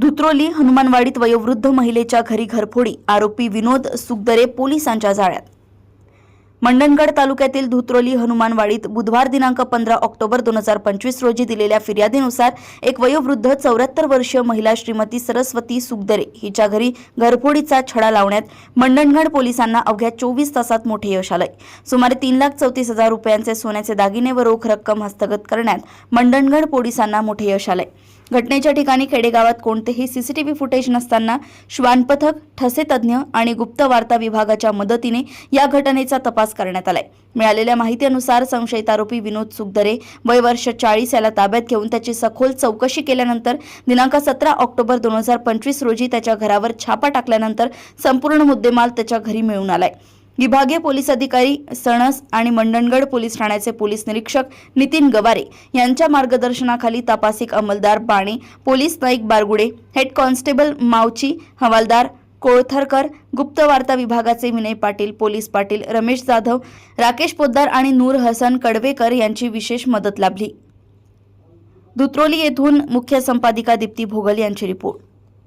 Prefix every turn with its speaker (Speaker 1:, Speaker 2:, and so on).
Speaker 1: धुत्रोली हनुमानवाडीत वयोवृद्ध महिलेच्या घरी घरफोडी आरोपी विनोद सुगदरे पोलिसांच्या जाळ्यात. मंडणगड तालुक्यातील धुत्रोली हनुमानवाडीत बुधवार दिनांक पंधरा ऑक्टोबर दोन हजार पंचवीस रोजी दिलेल्या फिर्यादीनुसार एक वयोवृद्ध चौऱ्याहत्तर वर्षीय महिला श्रीमती सरस्वती सुगदरे हिच्या घरी घरफोडीचा छडा लावण्यात मंडणगड पोलिसांना अवघ्या चोवीस तासात मोठे यश आलंय. सुमारे तीन लाख चौतीस हजार रुपयांचे सोन्याचे दागिने व रोख रक्कम हस्तगत करण्यात मंडणगड पोलिसांना मोठे यश आलंय. घटनेच्या ठिकाणी खेडेगावात कोणतेही सीसीटीव्ही फुटेज नसताना श्वान पथक ठसे तज्ज्ञ आणि गुप्त वार्ता विभागाच्या मदतीने या घटनेचा तपास करण्यात आलाय. मिळालेल्या माहितीनुसार संशयित आरोपी विनोद सुखदरे वय वर्ष चाळीस याला ताब्यात घेऊन त्याची सखोल चौकशी केल्यानंतर दिनांक सतरा ऑक्टोबर दोन हजार पंचवीस रोजी त्याच्या घरावर छापा टाकल्यानंतर संपूर्ण मुद्देमाल त्याच्या घरी मिळून आलाय. विभागीय पोलीस अधिकारी सणस आणि मंडणगड पोलीस ठाण्याचे पोलीस निरीक्षक नितीन गवारे यांच्या मार्गदर्शनाखाली तपासिक अंमलदार Bane police Naik Bargude head constable Mavchi havildar Kolatharkar गुप्त वार्ता विभागाचे विनय पाटील पोलीस पाटील रमेश जाधव राकेश पोद्दार आणि नूर हसन कडवेकर यांची विशेष मदत लाभली. धुत्रोली येथून मुख्य संपादिका दीप्ती भोगल यांची रिपोर्ट.